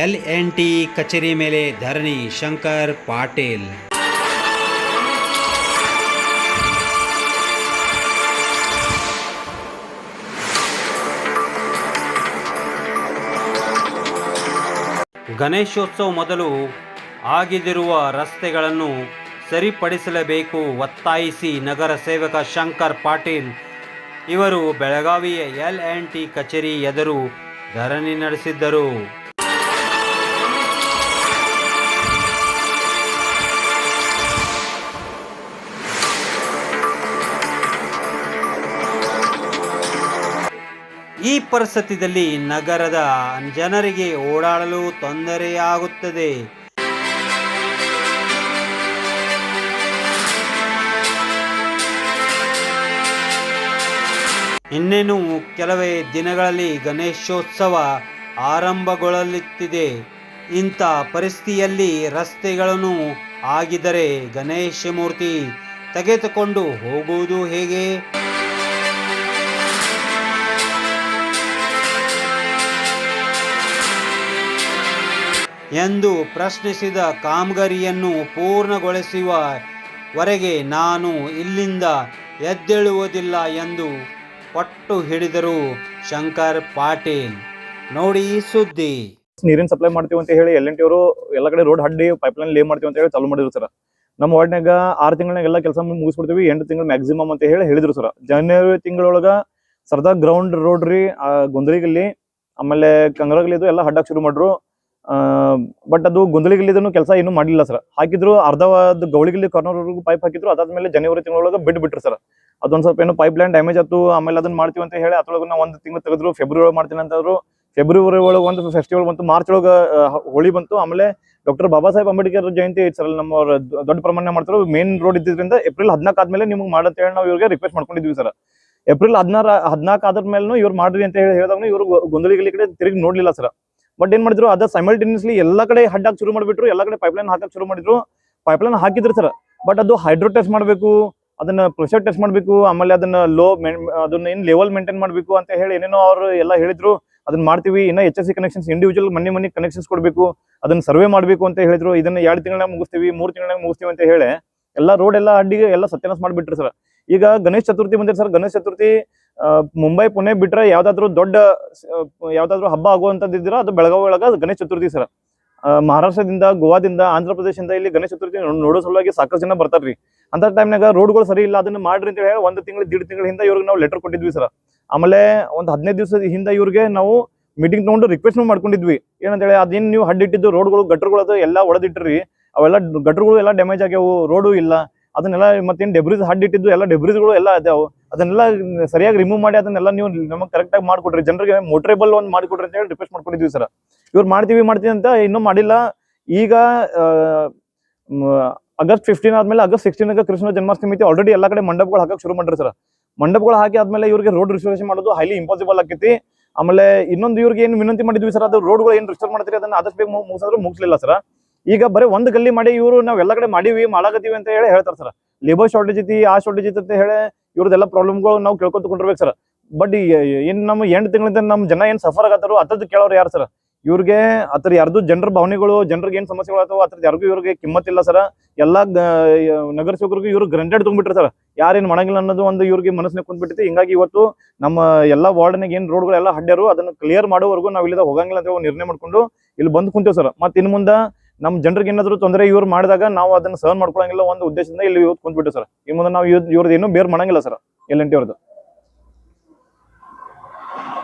L N T ಕಚೇರಿ ಮೇಲೆ ಧರಣಿ ಶಂಕರ್ ಪಾಟೀಲ್. ಗಣೇಶೋತ್ಸವ ಮೊದಲು ಆಗಿದಿರುವ ರಸ್ತೆಗಳನ್ನು ಸರಿಪಡಿಸಲೇಬೇಕು ಒತ್ತಾಯಿಸಿ ನಗರ ಸೇವಕ ಶಂಕರ್ ಪಾಟೀಲ್. ಇವರು ಬೆಳಗಾವಿಯ ಎಲ್ ಆ್ಯಂಡ್ ಟಿ ಕಚೇರಿ ಎದುರು ಧರಣಿ ನಡೆಸಿದ್ದರು. ಈ ಪರಿಸ್ಥಿತಿಯಲ್ಲಿ ನಗರದ ಜನರಿಗೆ ಓಡಾಡಲು ತೊಂದರೆಯಾಗುತ್ತದೆ. ಇನ್ನೇನು ಕೆಲವೇ ದಿನಗಳಲ್ಲಿ ಗಣೇಶೋತ್ಸವ ಆರಂಭಗೊಳ್ಳಲಿತ್ತಿದೆ. ಇಂಥ ಪರಿಸ್ಥಿತಿಯಲ್ಲಿ ರಸ್ತೆಗಳನ್ನು ಆಗಿದರೆ ಗಣೇಶ ಮೂರ್ತಿ ತೆಗೆದುಕೊಂಡು ಹೋಗುವುದು ಹೇಗೆ? ಎಂದು ಪ್ರಶ್ನಿಸಿದ ಕಾಮಗಾರಿಯನ್ನು ಪೂರ್ಣಗೊಳಿಸುವವರೆಗೆ ನಾನು ಇಲ್ಲಿಂದ ಎದ್ದೇಳುವುದಿಲ್ಲ ಎಂದು ಪಟ್ಟು ಹಿಡಿದರು ಶಂಕರ್ ಪಾಟೀಲ್. ನೋಡಿ ಸುದ್ದಿ. ನೀರಿನ ಸಪ್ಲೈ ಮಾಡ್ತೀವಿ ಅಂತ ಹೇಳಿ ಎಲ್ ಎನ್ ಅವರು ಎಲ್ಲ ಕಡೆ ರೋಡ್ ಹಡ್ಡಿ ಪೈಪ್ಲೈನ್ ಲೇ ಮಾಡ್ತೀವಿ ಅಂತ ಹೇಳಿ ಚಾಲು ಮಾಡಿದ್ರು ಸರ್ ನಮ್ಮ ವಾರ್ಡ್ನಾಗ ಆರು ತಿಂಗಳಾಗ ಎಲ್ಲ ಕೆಲಸ ಮುಗಿಸ್ಬಿಡ್ತೀವಿ, ಎಂಟು ತಿಂಗಳು ಮ್ಯಾಕ್ಸಿಮಮ್ ಅಂತ ಹೇಳಿ ಹೇಳಿದ್ರು ಸರ್ ಜನವರಿ ತಿಂಗಳೊಳಗ ಸರ್ದಾರ್ ಗ್ರೌಂಡ್ ರೋಡ್ ರೀ ಆಮೇಲೆ ಕಂಗ್ರಗಲಿದು ಎಲ್ಲ ಹಡ್ಡಕ್ಕೆ ಶುರು ಮಾಡ್ರು. ಬಟ್ ಅದು ಗೊಂದಲಿಗಲ್ಲಿದನು ಕೆಲಸ ಇನ್ನೂ ಮಾಡಿಲ್ಲ ಸರ್ ಹಾಕಿದ್ರು ಅರ್ಧವಾದ ಗೌಳಿಗಲ್ಲಿ ಕಾರ್ನರ್ವರೆಗೂ ಪೈಪ್ ಹಾಕಿದ್ರು, ಅದಾದ್ಮೇಲೆ ಜನವರಿ ತಿಂಗಳೊಳಗೆ ಬಿಡ್ ಬಿಟ್ರು ಸರ್ ಅದೊಂದು ಸ್ವಲ್ಪ ಏನು ಪೈಪ್ ಲೈನ್ ಡ್ಯಾಮೇಜ್ ಆಯ್ತು, ಆಮೇಲೆ ಅದನ್ನ ಮಾಡ್ತೀವಿ ಅಂತ ಹೇಳಿ ಅದ್ರೊಳಗೆ ನಾವು ಒಂದು ತಿಂಗಳು ತೆಗೆದ್ರು ಫೆಬ್ರವರಿ ಒಳಗೆ ಮಾಡ್ತೀನಿ ಅಂತಂದ್ರು ಫೆಬ್ರವರಿ ಒಳಗೆ ಒಂದು ಫೆಸ್ಟಿವಲ್ ಬಂತು ಮಾರ್ಚ್ ಒಳಗೆ ಹೋಳಿ ಬಂತು. ಆಮೇಲೆ ಡಾಕ್ಟರ್ ಬಾಬಾ ಸಾಹೇಬ್ ಅಂಬೇಡ್ಕರ್ ಜಯಂತಿ ಐತೆ ಸರ್ ನಮ್ಮ ದೊಡ್ಡ ಪ್ರಮಾಣ ಮಾಡ್ತಾರೆ ಮೇನ್ ರೋಡ್ ಇದ್ದಿದ್ರಿಂದ ಏಪ್ರಿಲ್ ಹದಿನಾಲ್ಕು ಆದ್ಮೇಲೆ ನಿಮ್ಗೆ ಮಾಡಂತ ಹೇಳಿ ನಾವು ಇವ್ರಿಗೆ ರಿಕ್ವೆಸ್ಟ್ ಮಾಡ್ಕೊಂಡಿದ್ವಿ ಸರ್ ಏಪ್ರಿಲ್ ಹದಿನಾರ ಹದಿನಾಲ್ಕು ಆದ್ರ ಮೇಲೂ ಇವ್ರು ಮಾಡ್ರಿ ಅಂತ ಹೇಳಿ ಹೇಳಿದಾಗ ಇವ್ರು ಗೊಂದಲಿಗಳ ಕಡೆ ತಿರುಗಿ ನೋಡ್ಲಿಲ್ಲ ಸರ್ ಬಟ್ ಏನ್ ಮಾಡಿದ್ರು? ಅದ ಸೈಮಲ್ಟೇನಿಯಸ್ಲಿ ಎಲ್ಲ ಕಡೆ ಹಡ್ಡಾಕ್ ಶುರು ಮಾಡಿಬಿಟ್ರು, ಎಲ್ಲ ಕಡೆ ಪೈಪ್ಲೈನ್ ಹಾಕಕ್ ಶುರು ಮಾಡಿದ್ರು. ಪೈಪ್ಲೈನ್ ಹಾಕಿದ್ರು ಸರ್ ಬಟ್ ಅದು ಹೈಡ್ರೋ ಟೆಸ್ಟ್ ಮಾಡಬೇಕು, ಅದನ್ನ ಪ್ರೆಷರ್ ಟೆಸ್ಟ್ ಮಾಡಬೇಕು, ಆಮೇಲೆ ಅದನ್ನ ಲೋ ಅದನ್ನ ಏನ್ ಲೆವೆಲ್ ಮೇಂಟೈನ್ ಮಾಡಬೇಕು ಅಂತ ಹೇಳಿ ಏನೇನೋ ಅವರು ಎಲ್ಲ ಹೇಳಿದ್ರು. ಅದನ್ನ ಮಾಡ್ತೀವಿ. ಇನ್ನ H S C connections individual ಮನೆ ಮನೆ ಕನೆಕ್ಷನ್ಸ್ ಕೊಡಬೇಕು. ಅದನ್ನ ಸರ್ವೆ ಮಾಡಬೇಕು ಅಂತ ಹೇಳಿದ್ರು. ಇದನ್ನ ಎರಡು ತಿಂಗಳ ಮುಗಿಸ್ತೀವಿ, ಮೂರು ತಿಂಗಳಾಗ ಮುಗಿಸ್ತೀವಿ ಅಂತ ಹೇಳಿ ಎಲ್ಲ ರೋಡ್ ಎಲ್ಲ ಅಡ್ಡಿಗೆ ಎಲ್ಲ ಸತ್ಯನಾಶ ಮಾಡಿಬಿಟ್ರು ಸರ್ ಈಗ ಗಣೇಶ ಚತುರ್ಥಿ ಬಂದಿದೆ ಸರ್ ಗಣೇಶ ಚತುರ್ಥಿ ಮುಂಬೈ, ಪುಣೆ ಬಿಟ್ರೆ ಯಾವ್ದಾದ್ರು ದೊಡ್ಡ ಯಾವ್ದಾದ್ರು ಹಬ್ಬ ಇದ್ರ ಅದು ಬೆಳಗಾವಿ ಒಳಗ ಗಣೇಶ ಚತುರ್ಥಿ ಸರ್. ಮಹಾರಾಷ್ಟ್ರದಿಂದ, ಗೋವಾದಿಂದ ಆಂಧ್ರ ಪ್ರದೇಶದಿಂದ ಇಲ್ಲಿ ಗಣೇಶ ಚತುರ್ಥಿ ನೋಡೋ ಸಲುವಾಗಿ ಸಾಕಷ್ಟು ಜನ ಬರ್ತಾರ್ರಿ ಅಂತ ಟೈಮ್ನಾಗ ರೋಡ್ಗಳು ಸರಿ ಇಲ್ಲ, ಅದನ್ನ ಮಾಡ್ರಿ ಅಂತ ಹೇಳಿ ಒಂದು ತಿಂಗಳು, ದೀಡ್ ತಿಂಗಳ ಹಿಂದೆ ಇವ್ರಿಗೆ ನಾವು ಲೆಟರ್ ಕೊಟ್ಟಿದ್ವಿ ಸರ್. ಆಮೇಲೆ ಒಂದು ಹದಿನೈದು ದಿವಸದ ಹಿಂದೆ ಇವ್ರಿಗೆ ನಾವು ಮೀಟಿಂಗ್ ತಗೊಂಡು ರಿಕ್ವೆಸ್ಟ್ ಮಾಡ್ಕೊಂಡಿದ್ವಿ. ಏನಂತ ಹೇಳಿ ಅದೇನ್ ನೀವು ಹಡ್ಡಿಟ್ಟಿದ್ದು ರೋಡ್ಗಳು ಗಟ್ಟರುಗಳು ಎಲ್ಲ ಒಡೆದಿಟ್ಟ್ರಿ ಅವೆಲ್ಲ ಗಟ್ಟರುಗಳು ಎಲ್ಲ ಡ್ಯಾಮೇಜ್ ಆಗ್ಯಾವು ರೋಡು ಇಲ್ಲ. ಅದನ್ನೆಲ್ಲ ಮತ್ತೇನ್ ಡೆಬ್ರಿಸ್ ಹಡ್ಡಿಟ್ಟಿದ್ದು ಎಲ್ಲ ಡೆಬ್ರಿಸ್ಗಳು ಎಲ್ಲ ಅದಾವು ಅದನ್ನೆಲ್ಲ ಸರಿಯಾಗಿ ರಿಮೂವ್ ಮಾಡಿ, ಅದನ್ನೆಲ್ಲ ನೀವು ನಮಗೆ ಕರೆಕ್ಟ್ ಆಗಿ ಮಾಡ್ಕೊಡ್ರಿ. ಜನರಿಗೆ ಮೋಟ್ರೇಬಲ್ ಒಂದು ಮಾಡಿಕೊಡ್ರಿ ಅಂತ ಹೇಳಿ ರಿಕ್ವೆಸ್ಟ್ ಮಾಡ್ಕೊಂಡಿದ್ವಿ ಸರ್ ಇವ್ರು ಮಾಡ್ತೀವಿ ಮಾಡ್ತೀವಿ ಅಂತ ಇನ್ನೂ ಮಾಡಿಲ್ಲ. ಈಗ ಆಗಸ್ಟ್ ಫಿಫ್ಟೀನ್ ಆದ್ಮೇಲೆ, ಆಗಸ್ಟ್ ಸಿಕ್ಸ್ಟೀನ್ ಕೃಷ್ಣ ಜನ್ಮಾಷ್ಟಮಿ ಐತಿ ಆಲ್ರೆಡಿ ಎಲ್ಲ ಕಡೆ ಮಂಡಪಗಳು ಹಾಕಕ್ಕೆ ಶುರು ಮಾಡ್ರಿ ಸರ್ ಮಂಡಪಗಳು ಹಾಕಿ ಆದ್ಮೇಲೆ ಇವರಿಗೆ ರೋಡ್ ರಿಸರ್ವೇಷನ್ ಮಾಡೋದು ಹೈಲಿ ಇಂಪಾಸಿಬಲ್ ಆಕೈತಿ. ಆಮೇಲೆ ಇನ್ನೊಂದು ಇವ್ರಿಗೆ ಏನು ವಿನಂತಿ ಮಾಡಿದ್ವಿ ಸರ್ ಅದು ರೋಡ್ಗಳು ಏನು ರಿಸ್ಟೋರ್ ಮಾಡ್ತೀರಿ, ಅದನ್ನ ಆದಷ್ಟು ಬೇಗ ಮುಗಿಸಿದ್ರು ಮುಗಿಸ್ಲಿಲ್ಲ ಸರ್ ಈಗ ಬರೀ ಒಂದು ಗಲ್ಲಿ ಮಾಡಿ ಇವರು ನಾವು ಎಲ್ಲ ಕಡೆ ಮಾಡಿವಿ ಮಾಡಾಕತ್ತೀವಿ ಅಂತ ಹೇಳಿ ಹೇಳ್ತಾರೆ ಸರ್ ಲೇಬರ್ ಶಾರ್ಟೇಜ್ ಐತಿ, ಆ ಶಾರ್ಟೇಜ್ ಐತಿ ಅಂತ ಹೇಳಿ ಇವ್ರದ್ದೆಲ್ಲ ಪ್ರಾಬ್ಲಮ್ಗಳು ನಾವು ಕೇಳ್ಕೊತ ಕುಂಡಿರ್ಬೇಕು ಸರ್ ಬಟ್ ಏನ್ ನಮ್ಮ ಎಂಟು ತಿಂಗಳಿಂದ ನಮ್ಮ ಜನ ಏನ್ ಸಫರ್ ಆಗತ್ತಾರೋ ಅದ್ರದ್ದು ಕೇಳೋರು ಯಾರು ಸರ್ ಇವ್ರಿಗೆ ಅದ್ರ ಯಾರ್ದು ಜನರ ಭಾವನೆಗಳು, ಜನರಿಗೆ ಏನ್ ಸಮಸ್ಯೆಗಳು ಆಗ್ತಾವ ಯಾರಿಗೂ ಇವ್ರಿಗೆ ಕಿಮ್ಮತ್ತಿಲ್ಲ ಸರ್ ಎಲ್ಲಾ ನಗರ ಇವ್ರು ಗ್ರಂಟೆಡ್ ತುಂಬಿಟ್ರಿ ಸರ್ ಯಾರೇನ್ ಮಾಡಂಗಿಲ್ಲ ಅನ್ನೋದು ಒಂದು ಇವ್ರಿಗೆ ಮನಸ್ಸಿನ ಕುಂದ್ಬಿಟ್ಟಿದೆ ಹಿಂಗಾಗಿ ಇವತ್ತು ನಮ್ಮ ಎಲ್ಲಾ ವಾರ್ಡ್ನಾಗ ಏನ್ ರೋಡ್ಗಳೆಲ್ಲ ಹಡ್ಡ್ಯಾರು ಅದನ್ನ ಕ್ಲಿಯರ್ ಮಾಡೋವರೆಗೂ ನಾವು ಇಲ್ಲಿಂದ ಹೋಗಂಗಿಲ್ಲ ಅಂತ ನಿರ್ಣಯ ಮಾಡ್ಕೊಂಡು ಇಲ್ಲಿ ಬಂದು ಕುಂತೇವ್ ಸರ್ ಮತ್ತೆ ಇನ್ ಮುಂದ ನಮ್ಮ ಜನರಿಗೆ ಏನಾದ್ರು ತೊಂದರೆ ಇವ್ರು ಮಾಡಿದಾಗ ನಾವು ಅದನ್ನ ಸಹನ್ ಮಾಡ್ಕೊಳಂಗಿಲ್ಲ ಒಂದು ಉದ್ದೇಶದಿಂದ ಇಲ್ಲಿ ಇವತ್ತು ಕುಂತ್ಬಿಟ್ಟು ಸರ್. ಈ ಮುಂದೆ ನಾವು ಇವ್ರದ್ದು ಏನು ಬೇರ್ ಮಾಡಂಗಿಲ್ಲ ಸರ್ ಎಲ್ ಎನ್ ಟಿ ಅವ್ರದ್ದು